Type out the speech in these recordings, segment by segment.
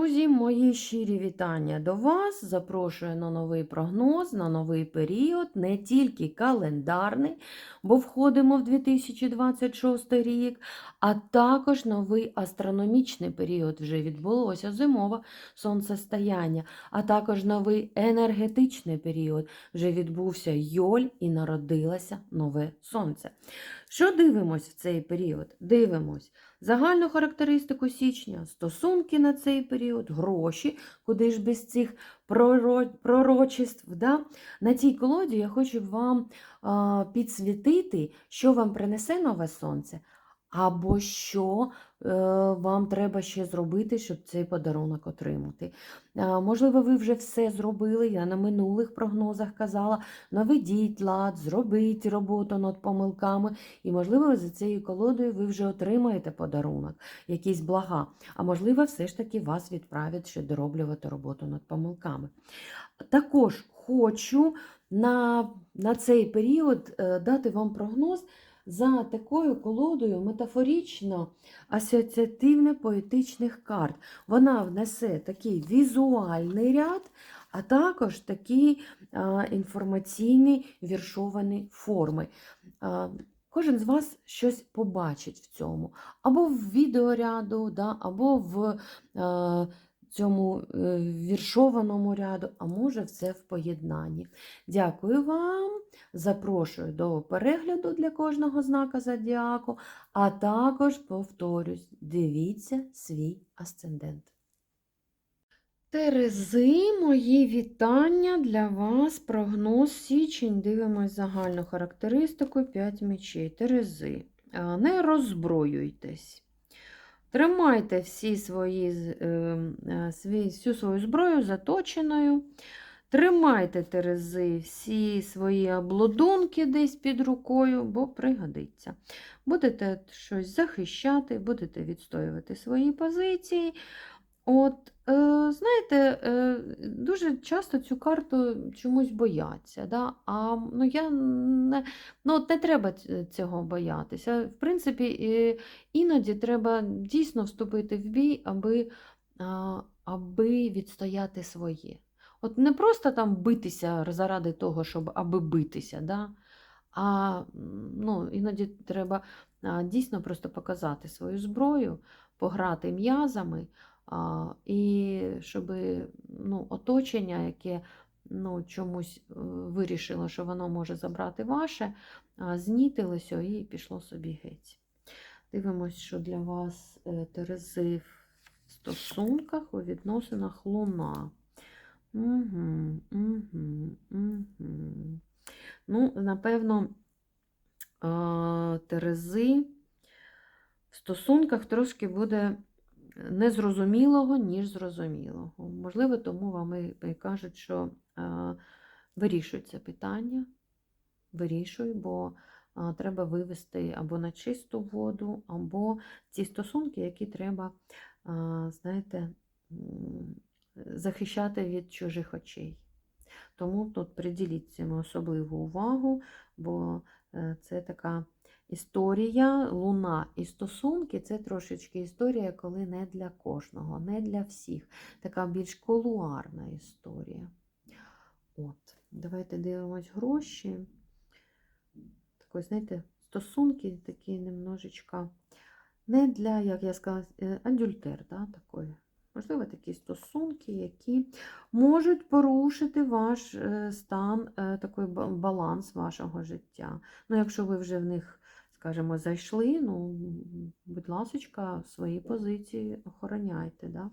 Друзі, мої щирі вітання до вас. Запрошую на новий прогноз, на новий період, не тільки календарний, бо входимо в 2026 рік, а також новий астрономічний період. Вже відбулося зимове сонцестояння, а також новий енергетичний період. Вже відбувся Йоль і народилося нове сонце. Що дивимось в цей період? Дивимось загальну характеристику січня, стосунки на цей період, гроші, куди ж без цих проро- пророчеств. Да? На цій колоді я хочу вам підсвітити, що вам принесе нове сонце, або що е, вам треба ще зробити, щоб цей подарунок отримати. Можливо, ви вже все зробили. Я на минулих прогнозах казала: наведіть лад, зробіть роботу над помилками. І, можливо, за цією колодою ви вже отримаєте подарунок, якісь блага. А можливо, все ж таки вас відправять ще дороблювати роботу над помилками. Також хочу на, на цей період е, дати вам прогноз за такою колодою метафорично асоціативно-поетичних карт. Вона внесе такий візуальний ряд, а також такі інформаційні віршовані форми. Кожен з вас щось побачить в цьому, або в відеоряду, да, або в е, цьому е, віршованому ряду, а може все в поєднанні. Дякую вам. Запрошую до перегляду для кожного знака зодіаку, а також повторюсь, дивіться свій асцендент. Терези, мої вітання для вас. Прогноз січень. Дивимось загальну характеристику 5 мечей. Терези. Не роззброюйтесь. Тримайте всі свої, е, е, всю свою зброю заточеною. Тримайте терези всі свої облодунки десь під рукою, бо пригодиться. Будете щось захищати, будете відстоювати свої позиції. От, е, знаєте, е, дуже часто цю карту чомусь бояться. Да? А ну, я не, ну, от не треба цього боятися. В принципі, іноді треба дійсно вступити в бій, аби, аби відстояти своє. От не просто там битися заради того, щоб аби битися, да? а ну, іноді треба дійсно просто показати свою зброю, пограти м'язами, і щоб ну, оточення, яке ну, чомусь е, вирішило, що воно може забрати ваше, знітилося і пішло собі геть. Дивимось, що для вас е, Терези в стосунках у відносинах Луна. Угу, угу, угу. Ну, напевно, Терези в стосунках трошки буде незрозумілого, ніж зрозумілого. Можливо, тому вам і кажуть, що вирішуй це питання, вирішуй, бо треба вивести або на чисту воду, або ці стосунки, які треба, знаєте, захищати від чужих очей. Тому тут приділіть цьому особливу увагу, бо е, це така історія, луна і стосунки це трошечки історія, коли не для кожного, не для всіх. Така більш колуарна історія. От, Давайте дивимось гроші. Такої, знаєте, стосунки такі немножечко не для, як я сказала, е, адюльтер, да, такої. Можливо, такі стосунки, які можуть порушити ваш е, стан, е, такий баланс вашого життя. Ну, якщо ви вже в них, скажімо, зайшли, ну, будь ласочка, свої позиції охороняйте, да?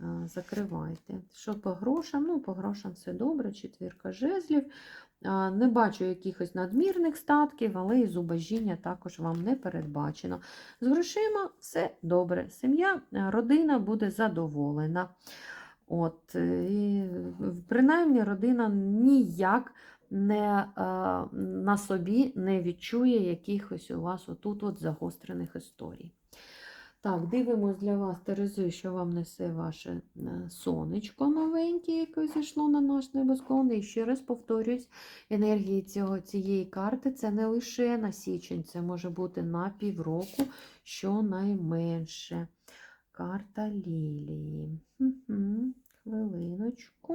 е, закривайте. Що по грошам? Ну, по грошам все добре, четвірка жезлів. Не бачу якихось надмірних статків, але і зубожіння також вам не передбачено. З грошима все добре. Сім'я, е, родина буде задоволена. От, е, і, принаймні, родина ніяк не, е, на собі не відчує якихось у вас отут от загострених історій. Так, дивимось для вас, Терези, що вам несе ваше е, сонечко новеньке, яке зійшло на наш небосклон. І ще раз повторюсь, енергії цього, цієї карти це не лише на січень, це може бути на півроку, щонайменше. карта лілії. Угу. Хвилиночку.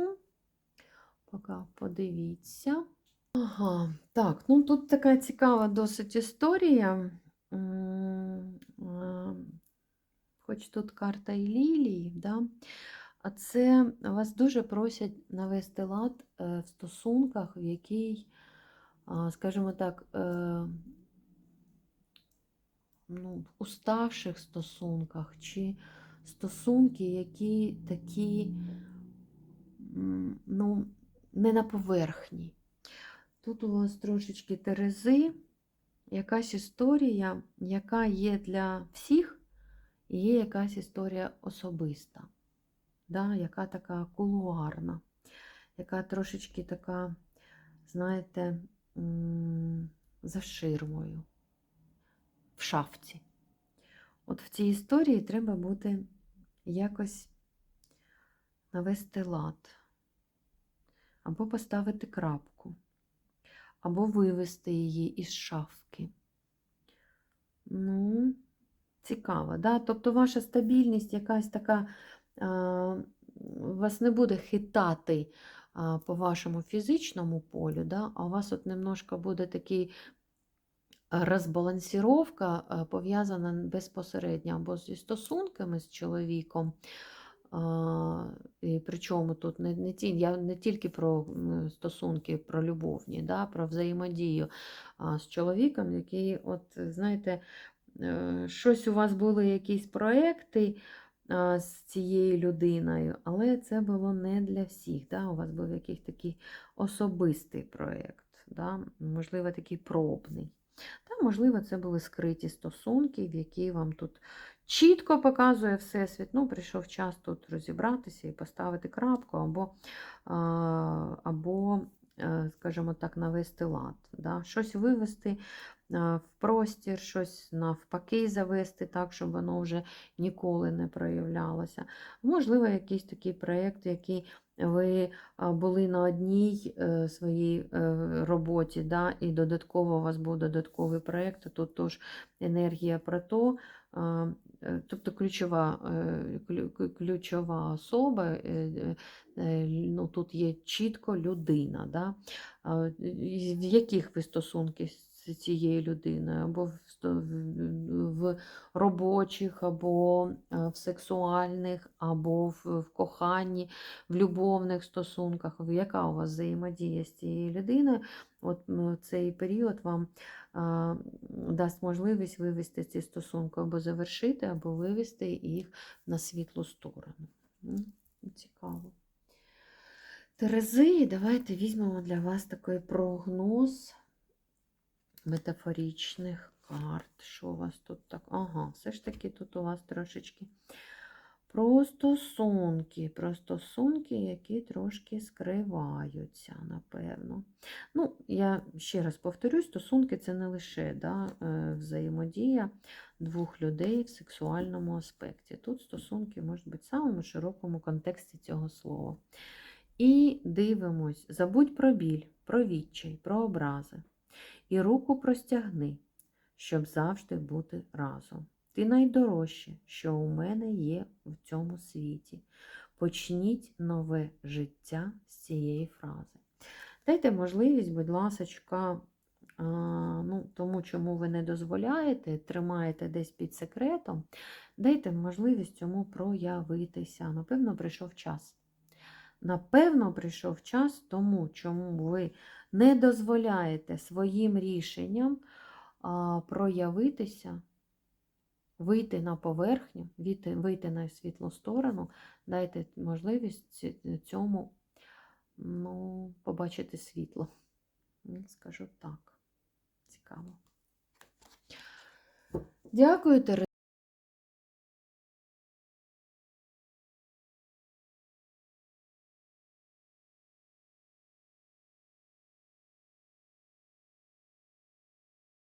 Поки подивіться. Ага, так, ну тут така цікава досить історія. Хоч тут карта і лілії, да? а це вас дуже просять навести лад е, в стосунках, в якій, скажімо так, е, ну, в уставших стосунках, чи стосунки, які такі, ну, не на поверхні. Тут у вас трошечки терези, якась історія, яка є для всіх, і є якась історія особиста, да, яка така кулуарна, яка трошечки така, знаєте, за ширмою, в шафці. От в цій історії треба бути якось навести лад, або поставити крапку або вивести її із шафки. Ну, цікаво, да? Тобто ваша стабільність якась така, вас не буде хитати по вашому фізичному полю, да? а у вас от немножко буде такий розбалансіровка пов'язана безпосередньо або зі стосунками з чоловіком, і причому тут не, не ті, я не тільки про стосунки, про любовні, да, про взаємодію а, з чоловіком, який, от, знаєте, е, щось у вас були якісь проекти з цією людиною, але це було не для всіх. Да? У вас був якийсь такий особистий проєкт, да? можливо, такий пробний. Та, можливо, це були скриті стосунки, в які вам тут чітко показує Всесвіт. Ну, прийшов час тут розібратися і поставити крапку, або, або е, скажімо так, навести лад. Да? Щось вивести в простір, щось навпаки завести так, щоб воно вже ніколи не проявлялося. Можливо, якийсь такий проєкт, який ви були на одній е, своїй е, роботі, да, і додатково у вас був додатковий проєкт, тут теж енергія про то, е, тобто ключова, ключова особа, ну, тут є чітко людина. Да? В яких ви стосунки цією людиною? Або в, в- робочих, або е, в сексуальних, або в, в коханні, в любовних стосунках, яка у вас взаємодія з цією людиною? От цей період вам а, дасть можливість вивести ці стосунки або завершити, або вивести їх на світлу сторону. Цікаво. Терези, давайте візьмемо для вас такий прогноз метафоричних карт. Що у вас тут так? Ага, все ж таки тут у вас трошечки про стосунки, про стосунки, які трошки скриваються, напевно. Ну, я ще раз повторюсь, стосунки це не лише да, е, взаємодія двох людей в сексуальному аспекті. Тут стосунки можуть бути в самому широкому контексті цього слова. І дивимось, забудь про біль, про відчай, про образи. І руку простягни, щоб завжди бути разом. Ти найдорожче, що у мене є в цьому світі. Почніть нове життя з цієї фрази. Дайте можливість, будь ласочка, ну, тому, чому ви не дозволяєте, тримаєте десь під секретом, дайте можливість цьому проявитися. Напевно, прийшов час. Напевно, прийшов час тому, чому ви не дозволяєте своїм рішенням проявитися, вийти на поверхню, вийти, на світлу сторону, дайте можливість цьому ну, побачити світло. Скажу так. Цікаво. Дякую, Тереза.